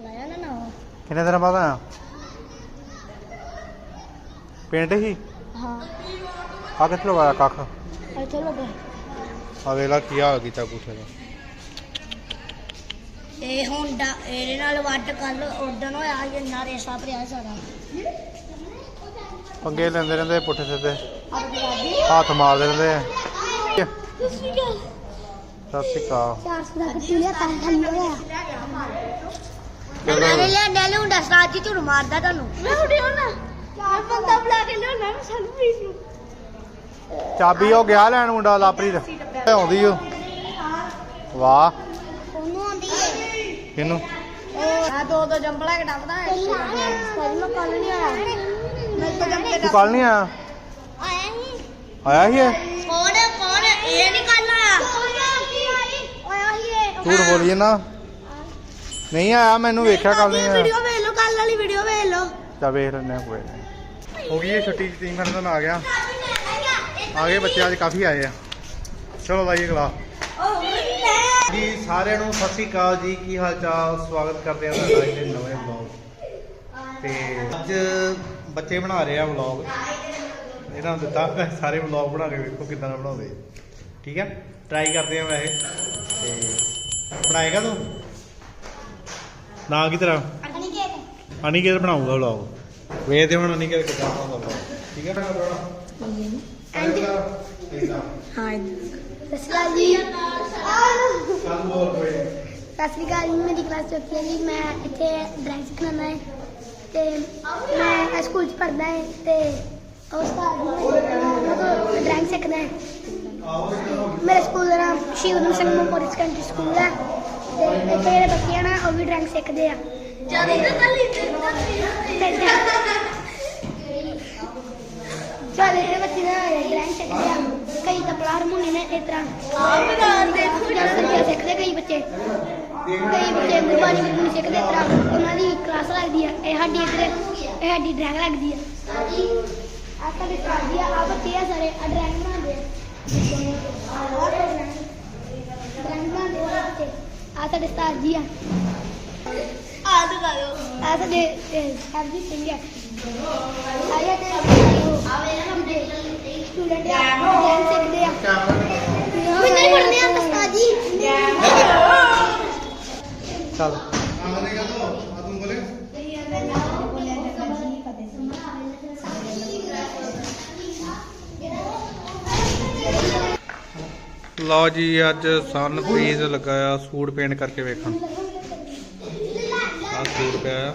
ਲਾਇਆ ਨਾ ਨਾ ਕਿੰਨੇ ਦਿਨ ਬਾਅਦ ਆਇਆ? ਪਿੰਡ ਹੀ? ਹਾਂ। ਆ ਕਿੱਥੇ ਲਵਾਇਆ ਕੱਖ? ਇੱਥੇ ਲੱਗਾ ਆ ਵੇਲਾ ਕੀ ਹਾਲ ਕੀਤਾ ਪੁੱਛੇ ਦਾ। ਇਹ ਹੁਣ ਡਾ- ਇਹਦੇ ਨਾਲ ਵੱਟ ਕੱਲ ਉਦਣ ਹੋਇਆ ਸੀ ਇੰਨਾ ਰੇਸਾ ਭਰਿਆ ਸਾਰਾ ਪੰਗੇ ਲੈਂਦੇ ਰਹਿੰਦੇ ਪੁੱਠੇ ਸਿੱਧੇ। ਦਾਦੀ। ਹੱਥ ਮਾਰਦੇ ਰਹਿੰਦੇ ਆ। ਸਤਿ ਸ਼੍ਰੀ ਅਕਾਲ। 400 ਦਾ ਕੱਟੀ ਲਿਆ ਤਾਂ ਥੱਲੇ ਹੋਇਆ। ਚਲੋ। ਨਾਲੇ ਲਿਆ ਨਾਲੇ ਹੁੰਦਾ ਸਾਜੀ ਝੁਰ ਮਾਰਦਾ ਤੁਹਾਨੂੰ। ਮੈਂ ਉਡੀ ਹੋਣਾ ਚਾਰ ਬੰਦਾ ਬੁਲਾ ਕੇ ਲਿਆਉਣਾ ਮੈਂ ਸਾਨੂੰ ਪੀਸ ਨੂੰ। ਚਾਬੀ ਉਹ ਗਿਆ ਲੈਣ ਮੁੰਡਾ ਲਾਪਰੀ ਦਾ ਆਉਂਦੀ ਓ ਵਾਹ। ਉਹਨੂੰ ਆਂਦੀ ਹੈ ਕਿਹਨੂੰ? ਉਹ ਆ ਦੋ ਦੋ ਜੰਬਲਾ ਕੇ ਡੱਬਦਾ ਹੈ। ਕੋਈ ਮੈਂ ਕੱਲ ਨਹੀਂ ਆਇਆ ਮੈਂ ਤਾਂ ਜੰਮ ਕੇ ਤੂੰ ਕੱਲ ਨਹੀਂ ਆਇਆ? ਆਇਆ ਹੀ ਆਇਆ ਹੀ ਇਹ? ਕੌਣ ਕੌਣ ਇਹ ਨਹੀਂ ਕੱਲ ਆਇਆ। ਆਇਆ ਹੀ ਇਹ ਝੂਠ ਬੋਲੀਏ ਨਾ ਨਹੀਂ ਆਇਆ ਮੈਨੂੰ ਵੇਖਿਆ ਕੱਲ ਨਹੀਂ ਆਇਆ ਵੀਡੀਓ ਵੇਖ ਲਓ ਕੱਲ ਵਾਲੀ ਵੀਡੀਓ ਵੇਖ ਲਓ। ਚਾ ਵੇਖ ਲੈਣੇ ਕੋਈ ਨਹੀਂ। ਹੋ ਗਈ ਇਹ ਛੁੱਟੀ ਤਿੰਨ ਘੰਟੇ ਦਾ ਆ ਗਿਆ। ਆ ਗਏ ਬੱਚੇ ਅੱਜ ਕਾਫੀ ਆਏ ਆ। ਚਲੋ ਬਾਈ ਅਗਲਾ ਜੀ ਸਾਰਿਆਂ ਨੂੰ ਸਤਿ ਸ਼੍ਰੀ ਅਕਾਲ ਜੀ ਕੀ ਹਾਲ ਚਾਲ? ਸਵਾਗਤ ਕਰਦੇ ਹਾਂ ਤੁਹਾਡਾ ਇਸ ਨਵੇਂ ਵਲੌਗ ਤੇ ਅੱਜ ਬੱਚੇ ਬਣਾ ਰਹੇ ਆ ਵਲੌਗ ਇਹਨਾਂ ਨੂੰ ਦਿੱਤਾ ਮੈਂ ਸਾਰੇ ਵਲੌਗ ਬਣਾ ਕੇ ਵੇਖੋ ਕਿੱਦਾਂ ਦਾ ਬਣਾਉਂਦੇ। ਠੀਕ ਹੈ ਟਰਾਈ ਕਰਦੇ ਆ ਵੈਸੇ। ਤੇ ਬਣਾਏਗਾ ਤੂੰ? ਨਾ ਕੀ ਤਰ੍ਹਾਂ ਅਨਿਕੇਤ। ਅਨਿਕੇਤ ਬਣਾਊਗਾ ਵਲੌਗ ਵੇਖਦੇ ਹੁਣ ਅਨਿਕੇਤ ਕਿੱਦਾਂ ਬਣਾਉਂਦਾ ਠੀਕ ਹੈ? ਹਾਂ ਸਸਲਾ ਜੀ। ਕੱਲ ਬੋਲ ਕੋਈ। ਸਤਿ ਸ਼੍ਰੀ ਅਕਾਲ ਜੀ ਮੇਰੀ ਕਲਾਸ ਚੌਥੀ ਹੈ ਜੀ। ਮੈਂ ਇੱਥੇ ਡਰਾਇੰਗ ਸਿੱਖਣਾ ਹੈ। ਤੇ ਮੈਂ ਸਕੂਲ 'ਚ ਪੜ੍ਹਦਾ ਹੈ ਤੇ ਉਸ ਦਾ ਮਤਲਬ ਡਰਾਇੰਗ ਸਿੱਖਦਾ ਹੈ। ਮੇਰੇ ਸਕੂਲ ਦਾ ਨਾਮ ਸ਼ਿਵ ਊਧਮ ਸਿੰਘ ਮੋਪੋਰੀ ਸੈਕੰਡਰੀ ਸਕੂਲ ਹੈ। ਤੇ ਇੱਥੇ ਜਿਹੜੇ ਬੱਚੇ ਆ ਨਾ ਉਹ ਵੀ ਡਰਾਇੰਗ ਸਿੱਖਦੇ ਆ। ਚੱਲ ਇਹ ਬੱਚੇ ਨਾ ਡਰਾਇੰਗ ਸਿੱਖਦੇ ਆ। ਕਈ ਤਬਲਾ ਹਾਰਮੋਨੀਅਮ ਨੇ ਇਸ ਤਰ੍ਹਾਂ। ਜ਼ਿਆਦਾਤਰ ਸਿੱਖਦੇ ਕਈ ਬੱਚੇ। ਕਈ ਬੱਚੇ ਗੁਰਬਾਣੀ ਗੁਰਬਾਣੀ ਸਿੱਖਦੇ ਇਸ ਤਰ੍ਹਾਂ। ਉਹਨਾਂ ਦੀ ਕਲਾਸ ਲੱਗਦੀ ਆ। ਇਹ ਸਾਡੀ ਇੱਧਰ ਇਹ ਸਾਡੀ ਡਰਾਇੰਗ ਲੱਗਦੀ ਆ। ਆ ਸਾਡੇ ਸਾਡੀ ਆ ਬੱਚੇ ਆ ਸਾਰੇ ਆ ਡਰਾਇੰਗ ਬਣਾਉਂਦੇ ਆ ਡਰਾਇੰਗ ਬਣਾਉਂਦੇ ਆ ਬੱਚੇ ਆ ਸਾਡੇ ਸਟਾਰ ਜੀ ਆ। ਆ ਦਿਖਾਓ ਆ ਸਾਡੇ ਸਰਜੀ ਸਿੰਘ ਆ। ਆਇਆ ਤੇ ਆਵੇ ਨਾ ਮੁੰਡੇ ਸਟੂਡੈਂਟ ਆ ਡਾਂਸ ਸਿੱਖਦੇ ਆ। ਨਹੀਂ ਪੜਨੇ ਆ ਉਸਤਾਦ ਜੀ? ਚੱਲ। ਲਓ ਜੀ, ਅੱਜ ਸਨ ਫੀਸ ਲੱਗਾ ਆ ਸੂਟ ਪੇਂਟ ਕਰਕੇ ਵੇਖਣ। ਆ ਸੂਟ ਪਿਆ ਆ।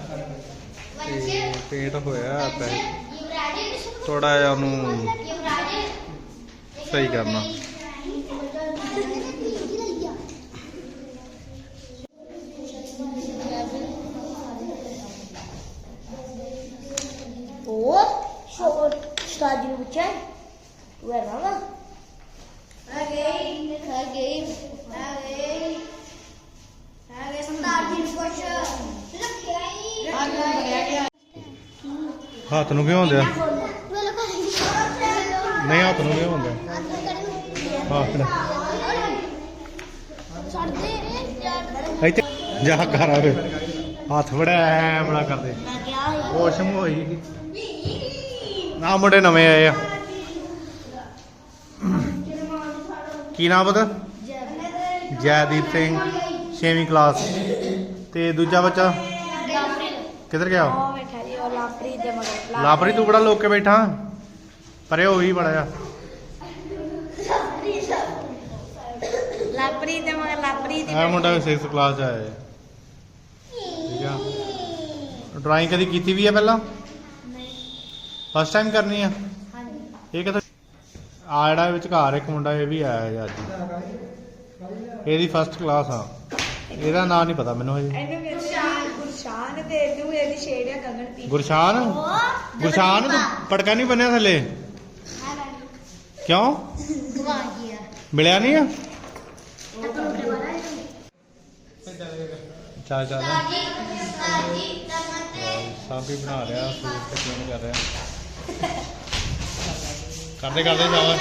ਤੇ ਪੇਂਟ ਹੋਇਆ ਆ ਪੈ ਥੋੜਾ ਜਿਹਾ ਉਹਨੂੰ ਸਹੀ ਕਰਨਾ। ਉਹ ਸ਼ੋਰ ਉਸਤਾਦ ਜੀ ਨੂੰ ਪੁੱਛਿਆ? ਤੂੰ ਹੈ ਨਾ ਗਈ ਉਸਤਾਦ ਜੀ ਨੂੰ ਪੁੱਛ ਲੱਖਿਆ ਹੀ ਆ ਗਿਆ ਹੱਥ ਨੂੰ ਕਿਉਂ ਹੁੰਦਿਆ ਨਹੀਂ ਹੱਥ ਨੂੰ ਕਿਉਂ ਹੁੰਦਾ ਹੱਥ ਨੂੰ। ਛੱਡਦੇ ਰੇ ਇੱਥੇ ਜਾ ਕਰ ਆਵੇ ਹੱਥ ਬੜਾ ਐ ਬੜਾ ਕਰਦੇ। ਹੋਸ਼ਮ ਹੋਈ। ਨਾ ਮੁੰਡੇ ਨਵੇਂ ਆਏ ਆ। ਕੀ ਨਾਮ ਪਤਾ ਜੈਦੀਪ। ਸਿੰਘ 6ਵੀਂ ਕਲਾਸ ਤੇ ਦੂਜਾ ਬੱਚਾ? ਕਿੱਧਰ ਗਿਆ ਉਹ? ਬੈਠਾ ਜੀ ਉਹ ਲਾਪਰੀ ਦੇ ਮਗਰ। ਲਾਪਰੀ। ਤੂੰ ਬੜਾ ਲੋਕ ਕੇ ਬੈਠਾ? ਪਰੇ ਹੋ ਹੀ ਬੜਾ ਆ। ਲਾਪਰੀ ਦੇ ਮਗਰ ਲਾਪਰੀ ਦੀ ਇਹ ਮੁੰਡਾ ਵੀ 6th ਕਲਾਸ ਚ ਆਇਆ। ਹੈ ਠੀਕ ਆ। ਡਰਾਇੰਗ ਕਦੀ ਕੀਤੀ ਵੀ ਆ ਪਹਿਲਾਂ? ਨਹੀਂ। ਫਸਟ ਟਾਈਮ ਕਰਨੀ ਆ? ਹਾਂਜੀ। ਇਹ ਕਿਤੇ ਆ ਜਿਹੜਾ ਵਿਚਕਾਰ ਇੱਕ ਮੁੰਡਾ ਇਹ ਵੀ ਆਇਆ ਹੈ ਅੱਜ। ਇਹਦੀ ਫਸਟ ਕਲਾਸ ਆ। ਇਹਦਾ ਨਾਂ ਨਹੀਂ ਪਤਾ ਮੈਨੂੰ ਹਜੇ। ਇਹਨੂੰ ਗੁਰਸ਼ਾਨ ਗੁਰਸ਼ਾਨ ਤੇ ਇਹਨੂੰ ਇਹਦੀ ਸ਼ੇਡ ਆ ਗਗਨਪ੍ਰੀਤ ਗੁਰਸ਼ਾਨ? ਗੁਰਸ਼ਾਨ? ਤੂੰ ਪਟਕਾ ਨਹੀਂ ਬੰਨਿਆ ਥੱਲੇ? ਕਿਉਂ? ਗਵਾ ਗਿਆ ਮਿਲਿਆ ਨਹੀਂ ਆ? ਸਾਬੀ ਬਣਾ ਰਿਹਾ ਸੂਟ ਤੇ ਕਲੀਨ ਕਰ ਰਿਹਾ। ਕਰਦੇ ਕਰਦੇ ਜਾਵਾ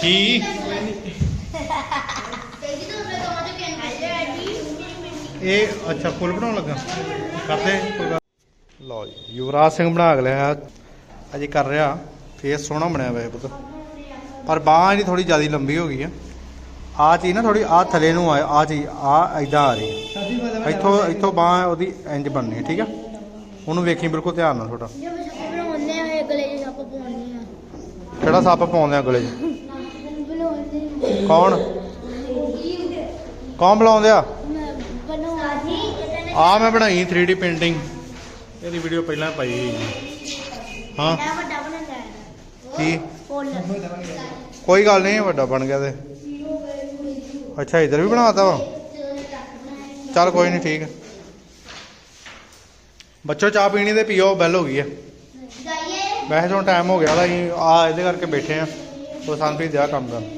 ਕੀ? ਇਹ, ਅੱਛਾ, ਫੁੱਲ ਬਣਾਉਣ ਲੱਗਾ। ਕਰਦੇ ਲਓ ਜੀ, ਯੁਵਰਾਜ ਸਿੰਘ ਬਣਾ ਕੇ ਲਿਆ ਅਜੇ ਕਰ ਰਿਹਾ। ਫੇਸ ਸੋਹਣਾ ਬਣਿਆ ਵੈਸੇ ਪੁੱਤ। ਪਰ ਬਾਂਹ ਇਹਦੀ ਥੋੜੀ ਜ਼ਿਆਦਾ ਲੰਬੀ ਹੋ ਗਈ ਆ। ਆ ਚੀਜ਼ ਨਾ ਥੋੜੀ ਆ ਥੱਲੇ ਨੂੰ ਆ ਆ ਚੀਜ਼ ਆ ਐਦਾਂ ਆ ਰਹੀ ਹੈ ਇੱਥੋਂ ਇੱਥੋਂ ਬਾਂਹ ਉਹਦੀ ਇੰਜ ਬਣਨੀ ਠੀਕ ਆ? ਉਹਨੂੰ ਵੇਖੀ ਬਿਲਕੁਲ ਧਿਆਨ ਨਾਲ ਥੋੜਾ ਜੇ ਮੈਂ ਸੱਪ ਬਣਾਉਂਦੇ ਆ ਇਹ ਗਲੇ 'ਚ ਸੱਪ ਪਾਉਣੀ ਆ ਕਿਹੜਾ ਸੱਪ ਪਾਉਂਦੇ ਆ ਗਲੇ 'ਚ? ਕੌਣ? ਕੌਣ ਬੁਲਾਉਂਦੇ ਆ? ਆ ਮੈਂ ਬਣਾਈ 3D ਪੇਂਟਿੰਗ ਇਹਦੀ ਵੀਡੀਓ ਪਹਿਲਾਂ ਪਾਈ ਹੋਈ ਜੀ ਹਾਂ। ਕੀ? ਕੋਈ ਗੱਲ ਨਹੀਂ, ਵੱਡਾ ਬਣ ਗਿਆ ਤੇ। ਅੱਛਾ, ਇਧਰ ਵੀ ਬਣਾਤਾ ਵਾ? ਚੱਲ ਕੋਈ ਨਹੀਂ, ਠੀਕ ਹੈ ਬੱਚੋ, ਚਾਹ ਪੀਣੀ ਤੇ ਪੀਓ, ਬੈਲ ਹੋ ਗਈ ਹੈ ਵੈਸੇ ਤਾਂ ਟਾਈਮ ਹੋ ਗਿਆ ਦਾ ਅਸੀਂ ਆ ਇਹਦੇ ਕਰਕੇ ਬੈਠੇ ਆ। ਉਹ ਸੰਪ੍ਰੀਤ ਦਿਆ ਕੰਮ ਕਰਨ।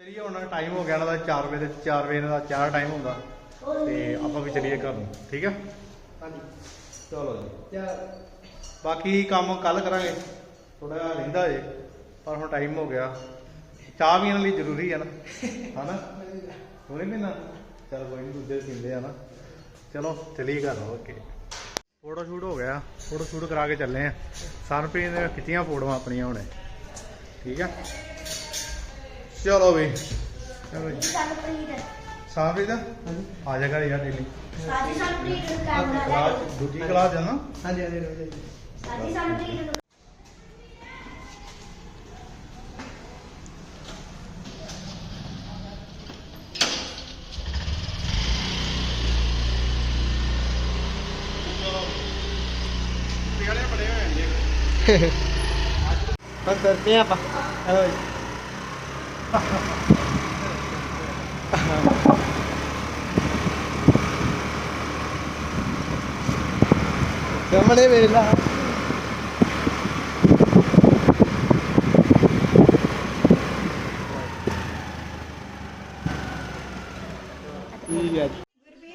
ਚਲਿਏ ਹੁਣ ਟਾਈਮ ਹੋ ਗਿਆ ਇਹਨਾਂ ਦਾ 4 ਵਜੇ ਦੇ 4 ਵਜੇ ਦਾ ਚਾਹ ਟਾਈਮ ਹੁੰਦਾ। ਤੇ ਆਪਾਂ ਵੀ ਚਲੀਏ ਘਰ ਨੂੰ ਠੀਕ ਆ? ਹਾਂਜੀ। ਚਲੋ ਜੀ। ਬਾਕੀ ਕੰਮ ਕੱਲ ਕਰਾਂਗੇ। ਥੋੜਾ ਜਿਹਾ ਰਹਿੰਦਾ ਏ ਪਰ ਹੁਣ ਟਾਈਮ ਹੋ ਗਿਆ। ਚਾਹ ਵੀ ਇਹਨਾਂ ਲਈ ਜ਼ਰੂਰੀ ਹੈ ਨਾ। ਹਨਾ? ਹੋਰੇ ਮਹੀਨਾ ਚਲ ਕੋਈ ਨਹੀਂ ਦੂਜੇ ਪੀਂਦੇ ਆ ਨਾ। ਚਲੋ ਚਲੀਏ ਘਰ ਓਕੇ ਫੋਟੋ ਸ਼ੂਟ ਹੋ ਗਿਆ। ਫੋਟੋ ਸ਼ੂਟ ਕਰਾ ਕੇ ਚੱਲੇ ਆ। ਸਨਪ੍ਰੀਤ ਨੇ ਖਿੱਚੀਆਂ ਫੋਟੋਆਂ ਆਪਣੀਆਂ ਹੁਣੇ। ਠੀਕ ਆ? ਚਲੋ ਵੀ। ਚਲੋ ਜੀ। ਸਾਨਪ੍ਰੀਤ। ਆ ਜਾ ਘਰ ਯਾਰ ਡੇਲੀ। ਸਾਡੀ ਲੈ ਕਲਾਸ ਦੂਜੀ ਕਲਾਸ ਜਾਣਾ ਹਾਂਜੀ ਹਾਂਜੀ ਸਾਡੀ ਸੰਪ੍ਰੀਤ ਨੂੰ ਨਿਆਣੇ ਬੜੇ ਹੋਏ ਨੇ ਬਸ ਆਪਾਂ ਚਲੋ ਜੀ। ਸਾਹਮਣੇ ਵੇਲਾ ਠੀਕ ਹੈ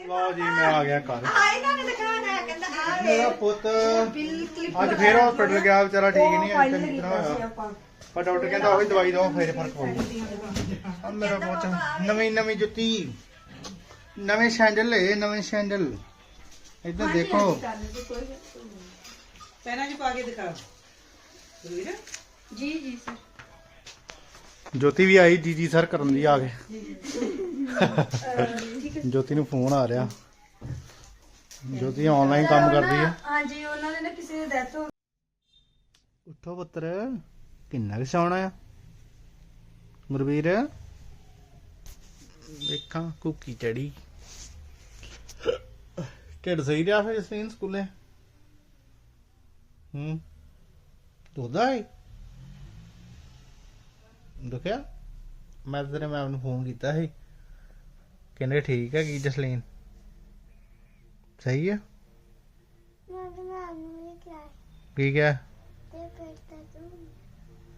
ਲਓ ਜੀ, ਮੈਂ ਆ ਗਿਆ ਘਰ। ਆਏ ਨਾ ਦਿਖਾਣਾ ਮੇਰਾ ਪੁੱਤ ਅੱਜ ਫੇਰ ਹਸਪੀਟਲ ਗਿਆ ਵਿਚਾਰਾ ਠੀਕ ਨਹੀਂ ਹੈ ਚੰਗੀ ਤਰ੍ਹਾਂ ਹੋਇਆ। ਪਰ ਡਾਕਟਰ ਕਹਿੰਦਾ ਉਹੀ ਦਵਾਈ ਦਿਓ ਫੇਰ ਫ਼ਰਕ ਪਊਗਾ। ਆ ਮੇਰਾ ਪੁੱਤ ਨਵੀਂ ਨਵੀਂ ਜੁੱਤੀ। ਨਵੇਂ ਸੈਂਡਲ ਲਏ ਨਵੇਂ ਸੈਂਡਲ। ਇੱਧਰ ਦੇਖੋ। ਪੈਰਾਂ 'ਚ ਪਾ ਕੇ ਦਿਖਾ। ਵੀਰ ਜੀ ਜੀ ਸਰ ਜੋਤੀ ਵੀ ਆਈ ਜੀ ਸਰ ਕਰਨ ਦੀ ਆ ਕੇ। ਜੋਤੀ ਨੂੰ ਫੋਨ ਆ ਰਿਹਾ। ਜੋਤੀ ਆਨਲਾਈਨ ਕੰਮ ਕਰਦੀ ਹੈ ਹਾਂਜੀ ਉਹਨਾਂ ਦੇ ਨਾ ਕਿਸੇ ਦੀ ਡੈਥ ਹੋ ਉੱਠੋ ਪੁੱਤਰ। ਕਿੰਨਾ ਕੁ ਸੌਣਾ ਆ। ਗੁਰਵੀਰ। ਵੇਖਾਂ ਕੁੱਕੀ ਚੜੀ। ਢਿੱਡ ਸਹੀ ਰਿਹਾ ਫਿਰ ਜਸਵੀਨ ਸਕੂਲੇ? ਹੂੰ। ਦੋਦਾ ਹੈ ਦੁਖਿਆ? ਮੈਂ ਤੇਰੇ ਮੈਮ ਨੂੰ ਫੋਨ ਕੀਤਾ ਸੀ। ਕਹਿੰਦੇ ਠੀਕ ਹੈ ਕੀ ਜਸਲੀਨ ਸਹੀ ਆ? ਕੀ ਕਿਹਾ?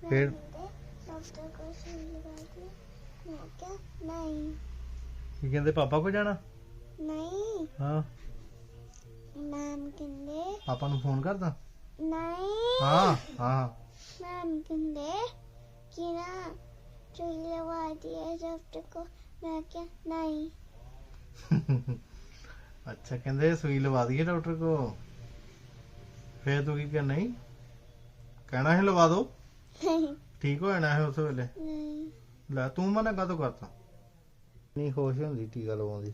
ਫਿਰ ਕੀ ਕਹਿੰਦੇ ਪਾਪਾ ਕੋ ਜਾਣਾ? ਨਹੀਂ। ਹਾਂ। ਮੈਮ ਕਹਿੰਦੇ ਪਾਪਾ ਨੂੰ ਫੋਨ ਕਰਦਾ? ਨਹੀਂ। ਹਾਂ ਹਾਂ। ਮੈਮ ਕਹਿੰਦੇ ਕਿ ਨਾ ਵਾਦੀ ਹੈ ਜਦ ਤੱਕ ਮੈਂ ਕਿਹਾ ਨਹੀਂ। ਅੱਛਾ ਕਹਿੰਦੇ ਸੂਈ ਲਵਾ ਦਈਏ ਡਾਕਟਰ ਕੋ ਫੇਰ ਤੂੰ ਕੀ ਕਹਿਣਾ ਨਹੀਂ? ਕਹਿਣਾ ਹੈ ਲਵਾ ਦੋ। ਠੀਕ ਹੋ ਜਾਣਾ ਹੈ ਉਸ ਵੇਲੇ? ਨਹੀਂ। ਲੈ ਤੂੰ ਮਨਾ ਕਾਹਤੋਂ ਕਰਤਾ? ਨਹੀਂ ਹੋਸ਼ ਹੁੰਦੀ ਟੀਕਾ ਲਵਾਉਂਦੀ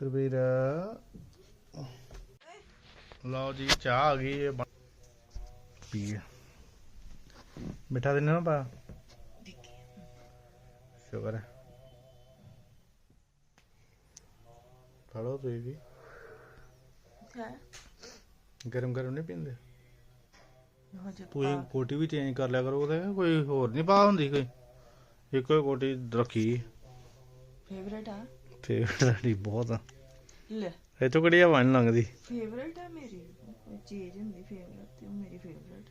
ਕਰਬੀਰ ਲਓ ਜੀ ਚਾਹ ਆ ਗਈ ਇਹ ਬਣ- ਪੀ ਮਿੱਠਾ ਦਿੰਦੇ ਨਾ ਪਾ ਸ਼ੁਕਰ ਹੈ। ਫੜੋ ਤੁਸੀਂ ਵੀ। ਗਰਮ ਗਰਮ ਨਹੀਂ ਪੀਂਦੇ? ਤੁਸੀਂ ਕੋਟੀ ਵੀ ਚੇਂਜ ਕਰ ਲਿਆ ਕਰੋ ਉਹਦੇ ਕੋਈ ਹੋਰ ਨਹੀਂ ਪਾ ਹੁੰਦੀ ਕੋਈ? ਇੱਕੋ ਹੀ ਕੋਟੀ ਰੱਖੀ। ਫੇਵਰੇਟ ਆ? ਫੇਵਰਟ ਸਾਡੀ ਬਹੁਤ ਆ। ਲੈ। ਇਹ ਤੋਂ ਕਿਹੜੀ ਹਵਾ ਨੀ ਲੰਘਦੀ? ਫੇਵਰੇਟ ਆ ਮੇਰੀ? ਕੋਈ ਚੀਜ਼ ਹੁੰਦੀ ਫੇਵਰੇਟ ਤੇ ਉਹ ਮੇਰੀ ਫੇਵਰੇਟ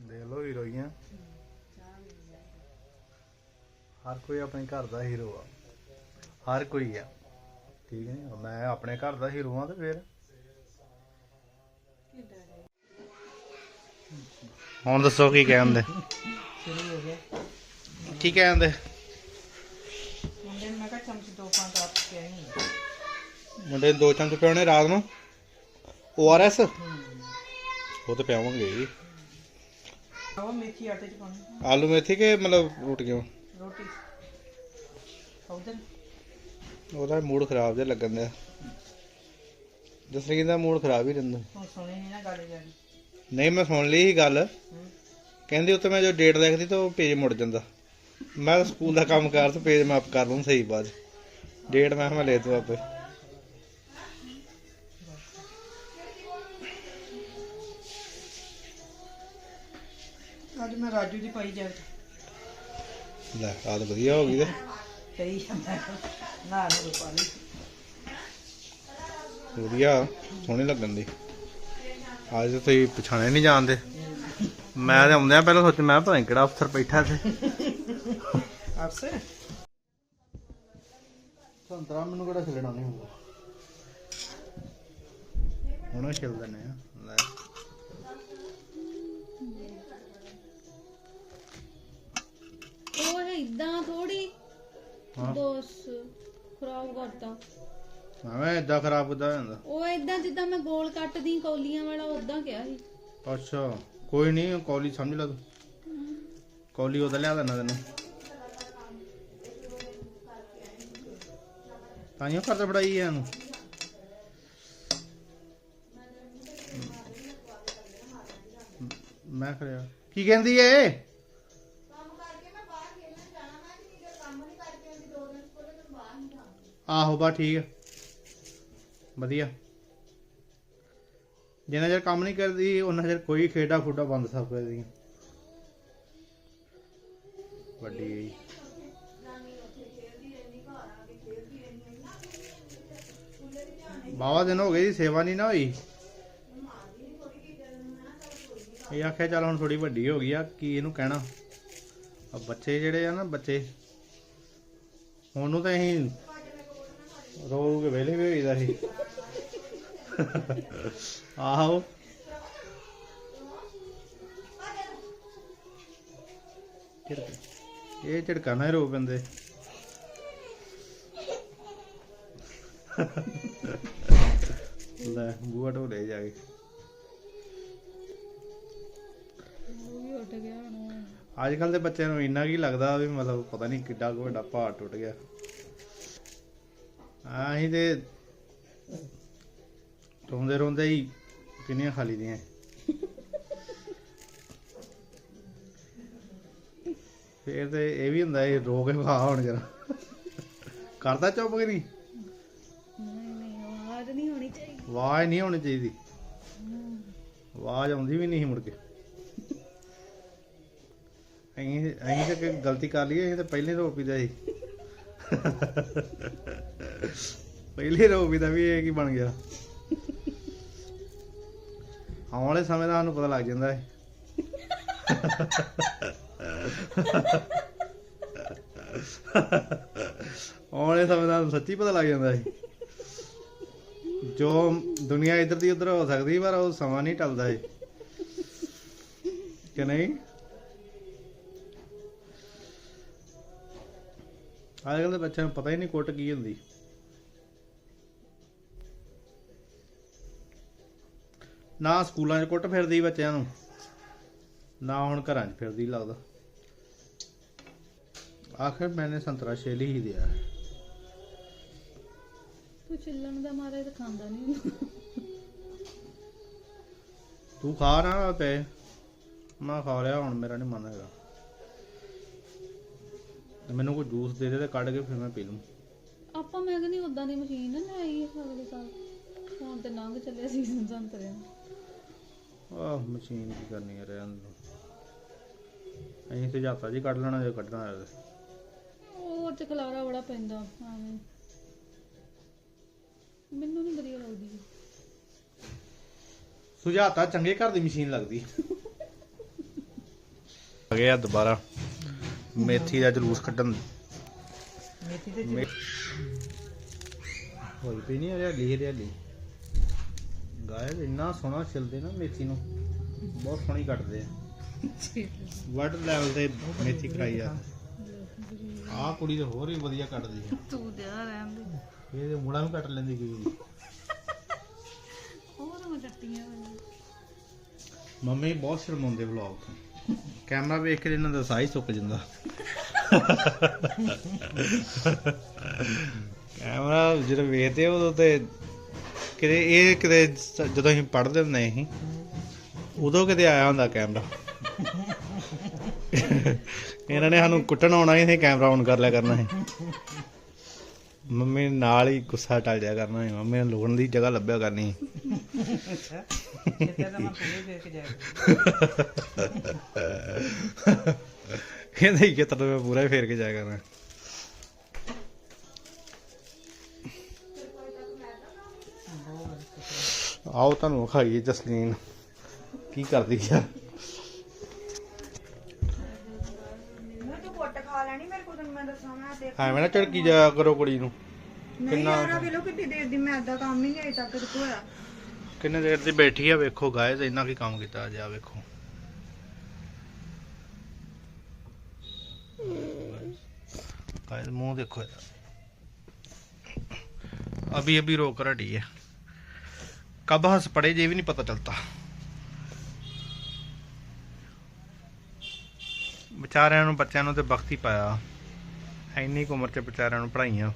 ਦੇਖ ਲਓ ਹੀਰੋਈਆਂ ਹਰ ਕੋਈ ਆਪਣੇ ਘਰ ਦਾ ਹੀਰੋ ਆ। ਹਰ ਕੋਈ ਆ। ਠੀਕ ਹੈ? ਮੈਂ ਆਪਣੇ ਘਰ ਦਾ ਹੀਰੋ ਆ ਤੇ ਫਿਰ? ਹੁਣ ਦੱਸੋ ਕੀ ਕਹਿੰਦੇ? ਸ਼ੁਰੂ ਹੋ ਗਿਆ ਕੀ ਕਹਿੰਦੇ? ਮੁੰਡੇ ਨੂੰ ਮੈਂ ਕਿਹਾ ਚਮਚ ਦੋ ਪੰਜ ਰਾਤ ਹਾਂ ਮੁੰਡੇ ਨੂੰ ਦੋ ਚਮਚ ਪਿਆਉਣੇ ਰਾਤ ਨੂੰ? ਓਆਰਐਸ ਉਹ ਤੇ ਪਿਆਵਾਂਗੇ ਉਹ ਮੇਥੀ ਆਟੇ ਚ ਪਾਉਣੀ। ਆਲੂ ਮੇਥੀ ਕੇ ਮਤਲਬ ਰੋਟੀਆਂ ਰੋਟੀ। ਉਧਰ ਉਹਦਾ ਮੂਡ ਖਰਾਬ ਜਿਹਾ ਲੱਗਣ ਦਿਆ ਜਸਲੀਨ ਦਾ ਮੂਡ ਖਰਾਬ ਹੀ ਰਹਿੰਦਾ। ਹੁਣ ਸੁਣੀ ਨਹੀਂ ਨਾ ਗੱਲ ਜਾਨੀ ਨਹੀਂ ਮੈਂ ਸੁਣ ਲਈ ਸੀ ਗੱਲ। ਕਹਿੰਦੀ ਉੱਤੇ ਮੈਂ ਜੋ ਡੇਟ ਦੇਖਦੀ ਤਾਂ ਉਹ ਪੇਜ ਮੁੜ ਜਾਂਦਾ। ਮੈਂ ਤਾਂ ਸਕੂਲ ਦਾ ਕੰਮ ਕਰ ਤੇ ਪੇਜ ਮਾਪ ਕਰ ਲੂੰ ਸਹੀ ਬਾਅਦ। 'ਚ। ਡੇਟ ਮੈਂ ਕਿਹਾ ਮੈਂ ਲੈ ਤੂੰ ਆਪੇ। ਅੱਜ ਮੈਂ ਰਾਜੂ ਦੀ ਪਾਈ ਜਾ ਲੈ ਆਦ ਵਧੀਆ ਹੋ ਗਈ ਤੇ। ਸਹੀ ਆ ਮੈਂ ਨਾ ਨਾ ਪਾ ਲਈ। ਵਧੀਆ ਸੋਹਣੀ ਲੱਗਣ ਦੀ ਅੱਜ ਤਾਂ ਤੁਸੀਂ ਪਛਾਣੇ ਨਹੀਂ ਜਾਣਦੇ। ਮੈਂ ਤੇ ਆਉਂਦਿਆਂ ਪਹਿਲਾਂ ਸੋਚ ਮੈਂ ਪਤਾ ਨੀ ਕਿਹੜਾ ਅਫਸਰ ਬੈਠਾ ਇੱਥੇ। ਅਫਸਰ? ਸੰਤਰਾ ਮੈਨੂੰ ਕਿਹੜਾ ਛਿਲਣਾ ਨਹੀਂ ਹੁੰਦਾ। ਹੁਣ ਛਿਲ ਦਿੰਨੇ ਆ। ਉਹ ਇਦਾਂ ਥੋੜੀ ਹਾਂ। ਦੋਸ ਖਰਾਬ ਕਰਤਾ। ਐਵੇਂ ਇਦਾਂ ਖਰਾਬ ਕਿੱਦਾਂ ਹੋ ਜਾਂਦਾ ਉਹ ਇਦਾਂ ਜਿੱਦਾਂ ਮੈਂ ਗੋਲ ਕੱਟਦੀ ਕੌਲੀਆਂ ਵਾਲਾ ਉਦਾਂ ਕਿਹਾ ਸੀ। ਅੱਛਾ ਕੋਈ ਨਹੀਂ ਕੌਲੀ ਸਮਝ ਲਾ ਤੂੰ। ਕੌਲੀ ਉਹਦਾ ਲਿਆ ਦੇਣਾ ਤੈਨੂੰ। ਤਾਂਿਓ ਕਰਦਾ ਬੜਾਈ ਹੈ ਇਹਨੂੰ। ਮੈਂ ਖੜਿਆ। ਕੀ ਕਹਿੰਦੀ ਏ? ਆਹੋ ਬਾ ਠੀਕ ਵਧੀਆ। ਜਿੰਨਾ ਚਿਰ ਕੰਮ ਨਹੀਂ ਕਰਦੀ ਉਹਨਾਂ ਚਿਰ ਕੋਈ ਖੇਡਾ ਖੁੱਡਾ ਬੰਦ ਸਭ ਕਰਦੀ ਵੱਡੀ ਹੈ ਬਾਵਾ ਦਿਨ ਹੋ ਗਏ ਜੀ, ਸੇਵਾ ਨਹੀਂ ਨਾ ਹੋਈ। ਇਹ ਆਖਿਆ, ਚੱਲ ਹੁਣ ਥੋੜੀ ਵੱਡੀ ਹੋ ਗਈ ਆ, ਕੀ ਇਹਨੂੰ ਕਹਿਣਾ। ਆ ਬੱਚੇ ਜਿਹੜੇ ਆ ਨਾ, ਬੱਚੇ। ਉਹਨੂੰ ਨੂੰ ਤਾਂ ਅਸੀਂ ਰੋ ਰੋ ਕੇ ਵੇਲੇ ਵੀ ਹੋਈਦਾ ਸੀ। ਆਹੋ। ਇਹ ਝੜਕਾ ਨਾ ਰੋ ਪੈਂਦੇ ਲੈ ਬੂਆ ਢੋਲੇ ਜਾ ਕੇ। ਅੱਜ ਕੱਲ ਦੇ ਬੱਚਿਆਂ ਨੂੰ ਇੰਨਾ ਕੀ ਲੱਗਦਾ ਵੀ ਮਤਲਬ ਪਤਾ ਨਹੀਂ ਕਿੱਡਾ ਵੱਡਾ ਪਹਾੜ ਟੁੱਟ ਗਿਆ। ਆਹੀਂ ਤੇ ਰੋਂਦੇ ਰੋਂਦੇ ਹੀ ਕਿੰਨੀਆਂ ਖਾਲੀ ਦੀਆਂ ਫੇਰ ਤੇ ਇਹ ਵੀ ਹੁੰਦਾ ਇਹ ਰੋ ਕੇ ਖਾ ਹੁਣ ਜਰਾ ਕਰਦਾ ਚੁੱਪ ਕਿ ਨਹੀਂ? ਨਹੀਂ ਆਵਾਜ਼ ਨਹੀਂ ਹੋਣੀ ਚਾਹੀਦੀ। ਆਵਾਜ਼ ਨਹੀਂ ਹੋਣੀ ਚਾਹੀਦੀ। ਆਵਾਜ਼ ਆਉਂਦੀ ਵੀ ਨਹੀਂ ਮੁੜ ਕੇ। ਅਸੀਂ ਅਸੀਂ ਤਾਂ ਗਲਤੀ ਕਰ ਲਈ ਅਸੀਂ ਤਾਂ ਪਹਿਲੇ ਰੋ ਪੀਦਾ ਸੀ। ਪਹਿਲੇ ਰੋ ਪੀਦਾ ਵੀ ਇਹ ਕੀ ਬਣ ਗਿਆ। ਆਉਣ ਵਾਲੇ ਸਮੇਂ ਦਾ ਸਾਨੂੰ ਪਤਾ ਲੱਗ ਜਾਂਦਾ ਹੈ ਆਉਣ ਵਾਲੇ ਸਮੇਂ ਦਾ ਸੱਚੀ ਪਤਾ ਲੱਗ ਜਾਂਦਾ ਹੈ ਜੋ ਦੁਨੀਆ ਇੱਧਰ ਦੀ ਉੱਧਰ ਹੋ ਸਕਦੀ, ਪਰ ਉਹ ਸਮਾਂ ਨਹੀਂ ਟਲਦਾ ਹੈ ਕਿ ਨਹੀਂ? ਅੱਜ ਕੱਲ੍ਹ ਦੇ ਬੱਚਿਆਂ ਨੂੰ ਪਤਾ ਹੀ ਨਹੀਂ ਕੁੱਟ ਕੀ ਹੁੰਦੀ। ਨਾ ਸਕੂਲਾਂ 'ਚ ਕੁੱਟ ਫਿਰਦੀ ਬੱਚਿਆਂ ਨੂੰ ਨਾ ਹੁਣ ਘਰਾਂ 'ਚ ਫਿਰਦੀ ਲੱਗਦਾ। ਆਖਰ ਮੈਨੇ ਸੰਤਰਾ ਛੇਲੀ ਹੀ ਦਿਆ। ਤੂੰ ਚਿੱਲਣ ਦਾ ਮਾਰਾ ਤਾਂ ਖਾਂਦਾ ਨਹੀਂ ਤੂੰ ਖਾ ਨਾ ਪੈ ਮੈਂ ਖਾ ਲਿਆ ਹੁਣ ਮੇਰਾ ਨਹੀਂ ਮਨ ਹੈਗਾ। ਮੈਨੂੰ ਕੋਈ ਜੂਸ ਦੇ ਦੇ ਤੇ ਕੱਢ ਕੇ ਫਿਰ ਮੈਂ ਪੀ ਲੂੰ। ਆਪਾਂ ਮੈਂ ਕਹਿੰਦੀ ਉਦਾਂ ਦੀ ਮਸ਼ੀਨ ਨਾ ਲੈ ਆਈਏ ਅਗਲੇ ਸਾਲ। ਹੁਣ ਤੇ ਲੰਘ ਚੱਲਿਆ ਸੀਜ਼ਨ ਸੰਤਰੇ ਆਹ ਮਸ਼ੀਨ ਕੀ ਕਰਨੀ ਹੈ ਰਹਿਣ ਦੋ। ਅਸੀਂ ਤੇ ਜਾਤਾ ਜੀ ਕੱਢ ਲੈਣਾ ਜੇ ਕੱਢਣਾ ਹੈ ਤੇ। ਉਹ ਚ ਖਲਾਰਾ ਬੜਾ ਪੈਂਦਾ ਐਵੇਂ। ਮੈਨੂੰ ਨਹੀਂ ਵਧੀਆ ਲੱਗਦੀ। ਸੁਝਾਤਾ ਚੰਗੇ ਘਰ ਦੀ ਮਸ਼ੀਨ ਲੱਗਦੀ। ਆ ਗਿਆ ਦੁਬਾਰਾ। ਮੇਥੀ ਦਾ ਜਲੂਸ ਕੱਢਣ ਮੇਥੀ ਤੇ ਮੇ- ਹੋਈ ਪਈ ਨਹੀਂ ਹਰਿਆਲੀ ਹਰਿਆਲੀ ਗਾਇ ਇੰਨਾ ਸੋਹਣਾ ਛਿਲਦੇ ਨਾ ਮੇਥੀ ਨੂੰ। ਬਹੁਤ ਸੋਹਣੀ ਕੱਟਦੇ ਆ। ਵਰਡ ਲੈਵਲ ਤੇ ਮੇਥੀ ਕਰਾਈ ਆ। ਆਹ ਕੁੜੀ ਤਾਂ ਹੋਰ ਹੀ ਵਧੀਆ ਕੱਟਦੀ ਆ। ਤੂੰ ਦਿਆ ਰਹਿਣ ਦੇ। ਇਹ ਮੁੰਡਾ ਵੀ ਕੱਟ ਲੈਂਦੀ ਕੋਈ ਹੋਰ ਟੱਟੀਆਂ ਹੋਈਆਂ। ਮੰਮੀ ਬਹੁਤ ਸ਼ਰਮਾਉਂਦੇ ਵਲੌਗ ਤੋਂ। ਕੈਮਰਾ ਵੇਖ ਕੇ ਇਹਨਾਂ ਦਾ ਸਾਹ ਹੀ ਸੁੱਕ ਜਾਂਦਾ। ਕੈਮਰਾ ਜਦੋਂ ਵੇਖਦੇ ਉਦੋਂ ਤੇ ਕਿਤੇ ਇਹ ਕਿਤੇ ਸ- ਜਦੋਂ ਅਸੀਂ ਪੜ੍ਹਦੇ ਹੁੰਦੇ ਸੀ, ਉਦੋਂ ਕਿਤੇ ਆਇਆ ਹੁੰਦਾ ਕੈਮਰਾ। ਇਹਨਾਂ ਨੇ ਸਾਨੂੰ ਕੁੱਟਣ ਆਉਣਾ ਹੀ ਸੀ, ਕੈਮਰਾ ਔਨ ਕਰ ਲਿਆ ਕਰਨਾ ਸੀ। ਮੰਮੀ ਨਾਲ ਹੀ ਗੁੱਸਾ ਟਲ ਜਾਇਆ ਕਰਨਾ ਸੀ, ਮੰਮੀ ਨੇ ਲੁਕਣ ਦੀ ਜਗ੍ਹਾ ਲੱਭਿਆ ਕਰਨੀ ਸੀ। ਅੱਛਾ ਕਿਤੇ ਤਾਂ ਮੈਂ ਪੂਰੇ ਦੇਖ ਕੇ ਜਾਇਆ ਕਹਿੰਦੇ ਹੀ ਮੈਂ ਪੂਰਾ ਹੀ ਫੇਰ ਕੇ ਜਾਇਆ ਕਰਨਾ ਆਓ ਤੁਹਾਨੂੰ ਵਿਖਾਈਏ ਜਸਲੀਨ ਕੀ ਕਰਦੀ ਆ? ਮੈਂ ਤੂੰ ਕੁੱਟ ਖਾ ਲੈਣੀ ਮੇਰੇ ਕੋਲ ਤੈਨੂੰ ਮੈਂ ਦੱਸਾਂ ਮੈਂ ਦੇਖ ਐਵੇਂ ਨਾ ਝੜਕੀ ਜਾਇਆ ਕਰੋ ਕੁੜੀ ਨੂੰ। ਨਹੀਂ ਕਿੰਨਾ- ਯਾਰ ਆ ਵੇਲੋ ਕਿੰਨੀ ਦੇਰ ਦੀ ਮੈਂ ਏਦਾਂ ਕੰਮ ਹੀ ਨਹੀਂ ਅਜੇ ਤੱਕ ਤੇ ਹੋਇਆ। ਕਿੰਨੇ ਦੇਰ ਦੀ ਬੈਠੀ ਆ ਵੇਖੋ ਗਾਇਜ਼ ਇੰਨਾ ਕੀ ਕੰਮ ਕੀਤਾ ਅੱਜ ਆ ਵੇਖੋ। ਗਾਇਜ਼ ਮੂੰਹ ਦੇਖੋ ਅਭੀ ਅਭੀ ਰੋ ਕਰ ਹੈ। ਕਬ ਹੱਸ ਪੜੇ ਜੇ ਵੀ ਨਹੀਂ ਪਤਾ ਚਲਤਾ। ਵਿਚਾਰਿਆਂ ਨੂੰ, ਬੱਚਿਆਂ ਨੂੰ ਤੇ ਬਖਤੀ ਪਾਇਆ। ਐਨੀ ਉਮਰ 'ਚ ਵਿਚਾਰਿਆਂ ਨੂੰ ਪੜਾਈਆਂ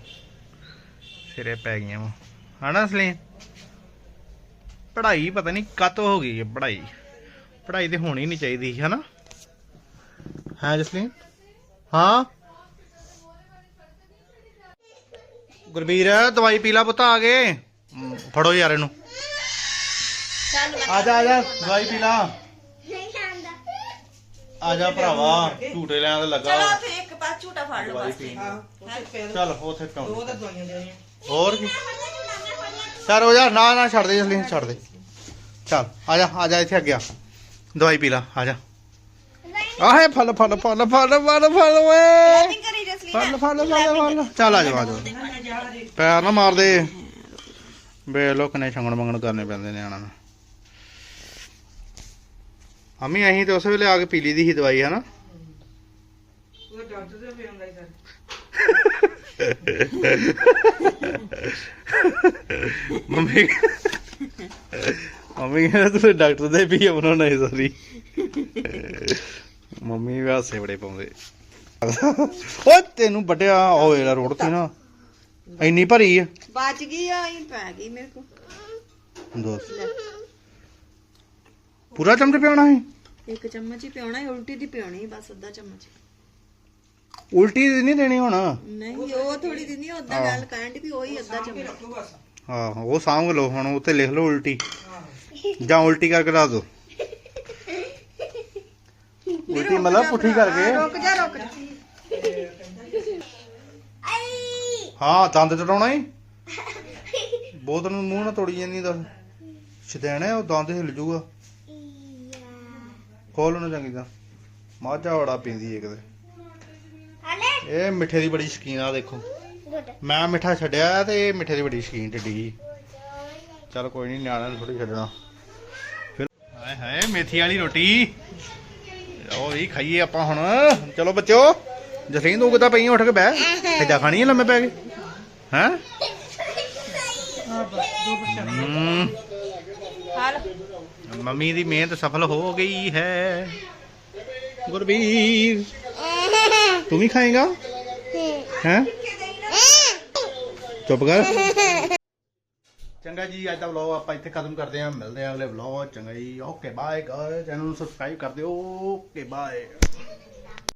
ਸਿਰੇ ਪੈ ਗਈਆਂ ਹਨਾ ਅਸਲੀ ਪੜ੍ਹਾਈ ਪਤਾ ਨਹੀਂ ਕਾਤੋਂ ਹੋ ਗਈ ਹੈ ਪੜ੍ਹਾਈ। ਪੜ੍ਹਾਈ ਤੇ ਹੋਣੀ ਨਹੀਂ ਚਾਹੀਦੀ ਹਨਾ? ਹਾਂ ਜਸਲੀਨ? ਹਾਂ? ਗੁਰਬੀਰ ਦਵਾਈ ਪੀ ਲਾ ਪੁੱਤ ਆ ਗਏ ਫੜੋ ਯਾਰ ਇਹਨੂੰ। ਆ ਜਾ ਆ ਜਾ ਦਵਾਈ ਪੀ ਲਾ। ਆ ਜਾ ਭਰਾਵਾ ਝੂਟੇ ਲੈਣ ਤੇ ਲੱਗਾ। ਵਾ। ਤੇ ਇੱਕ ਪਾਸ ਝੂਟਾ ਫੜ ਲਓ ਬਸ ਚੱਲ ਉੱਥੇ ਦੋ ਪਿਉਂ ਤਾਂ ਦਵਾਈਆਂ ਦੇਣੀਆਂ ਹੋਰ ਕੀ? ਚੱਲ ਹੋ ਜਾ ਨਾ ਨਾ ਛੱਡ ਦੇ ਜਸਲੀਨ ਛੱਡ ਦੇ। ਚੱਲ ਆ ਜਾ ਆ ਜਾ ਇੱਥੇ ਅੱਗੇ ਆ। ਦਵਾਈ ਪੀ ਲਾ ਆ ਜਾ। ਆਹੇ ਫਲ ਫਲ ਫਲ ਫਲ ਫਲ ਫਲ ਓਏ। ਫਲ ਫਲ ਫਲ ਫਲ। ਚੱਲ ਆ ਜਾ ਆ ਜਾ। ਪੈਰ ਨਾ ਮਾਰ ਦੇ। ਬੇ ਲੋਕ ਨੇ ਛੰਗਣ ਮੰਗਣ ਕਰਨੇ ਪੈਂਦੇ ਨੂੰ। ਅਮੀ ਅਹੀਂ ਤੇ ਉਸ ਵੇਲੇ ਆ ਕੇ ਪੀ ਲਈ ਦੀ ਸੀ ਦਵਾਈ ਹਨਾ? ਉਹ ਡਾਕਟਰ ਦੇ ਵੀ ਹੁੰਦਾ ਹੀ ਸਰ ਮੰਮੀ ਮੰਮੀ ਕਹਿੰਦਾ ਤੂੰ ਡਾਕਟਰ ਦੇ ਵੀ ਬਣਾਉਣਾ ਹੈ ਸਾਰੀ ਮੰਮੀ ਵੀ ਹਾਸੇ ਬੜੇ ਪਾਉਂਦੇ। ਓਏ ਤੈਨੂੰ ਵੱਡਿਆ ਓਏ ਇਹਦਾ ਰੋੜ ਤੀ ਨਾ ਇੰਨੀ ਭਰੀ ਆ। ਬਚ ਗਈ ਆ ਹੀ ਪੈ ਗਈ ਮੇਰੇ ਕੋ ਦੋਸਤ ਪੂਰਾ ਚਮਚ ਪਿਆਉਣਾ ਹੈ ਇੱਕ ਚਮਚ ਹੀ ਪਿਉਣਾ ਹੈ ਉਲਟੀ ਦੀ ਪਿਉਣੀ ਬਸ ਅੱਧਾ ਚਮਚ। ਉਲਟੀ ਨਹੀਂ ਦੇਣੀ ਹੁਣ? ਨਹੀਂ ਉਹ ਥੋੜੀ ਦਿਨੀ ਉਦਾਂ ਗੱਲ ਕਹਿਣ ਦੀ ਵੀ ਉਹੀ ਅੱਧਾ ਚਮਚ। ਹਾਂ ਉਹ ਸਾਂਭ ਲਓ ਹੁਣ ਉੱਤੇ ਲਿਖ ਲਓ ਉਲਟੀ। ਜਾਂ ਉਲਟੀ ਕਰਕੇ ਦੱਸ ਦਿਓ ਉਲਟੀ ਮਤਲਬ ਪੁੱਠੀ ਕਰਕੇ। ਰੁਕ ਜਾ ਰੁਕ ਜਾ। ਹਾਂ ਦੰਦ ਚਟਾਉਣਾ ਹੀ ਬੋਤਲ ਨੂੰ ਮੂੰਹ ਨਾਲ ਤੋੜੀ ਜਾਂਦੀ ਦੱਸ ਛਦੈਣਾ ਉਹ ਦੰਦ ਹਿੱਲ ਜੂਗਾ। ਖੋਲ ਉਹਨੂੰ ਚੰਗੀ ਤਰ੍ਹਾਂ। ਮਾਝਾ ਵੜਾ ਪੀਂਦੀ ਏ ਕਿਤੇ। ਇਹ ਮਿੱਠੇ ਦੀ ਬੜੀ ਸ਼ਕੀਨ ਆ ਦੇਖੋ। ਮੈਂ ਮਿੱਠਾ ਛੱਡਿਆ ਤੇ ਇਹ ਮਿੱਠੇ ਦੀ ਬੜੀ ਸ਼ਕੀਨ ਢਿੱਡੀ ਚਲ ਕੋਈ ਨਹੀਂ ਨਿਆਣਿਆਂ ਨੂੰ ਥੋੜੀ ਛੱਡਣਾ। ਹਾਏ ਹਾਏ ਮੇਥੀ ਵਾਲੀ ਰੋਟੀ। ਉਹ ਵੀ ਖਾਈਏ ਆਪਾਂ ਹੁਣ। ਚਲੋ ਬੱਚਿਓ ਜਸਲੀਨ ਤੂੰ ਕਿੱਦਾਂ ਪਈ? ਉੱਠ ਕੇ ਬਹਿ। ਏਦਾਂ ਖਾਣੀ ਹੈ ਲੰਮੇ ਪੈ ਕੇ? ਹੈਂ? ਮੰਮੀ ਦੀ ਮਿਹਨਤ ਸਫਲ ਹੋ ਗਈ ਹੈ। ਗੁਰਬੀਰ ਤੂੰ ਵੀ ਖਾਏਗਾ? ਹੈਂ। ਚੁੱਪ ਕਰ। ਚੰਗਾ ਜੀ, ਅੱਜ ਦਾ ਵਲੌਗ ਆਪਾਂ ਇੱਥੇ ਖਤਮ ਕਰਦੇ ਹਾਂ। ਮਿਲਦੇ ਹਾਂ ਅਗਲੇ ਵਲੌਗ ਚੰਗਾ ਜੀ ਓਕੇ ਬਾਏ ਗਾਇਸ ਚੈਨਲ ਨੂੰ ਸਬਸਕ੍ਰਾਈਬ ਕਰ ਦਿਓ। Okay bye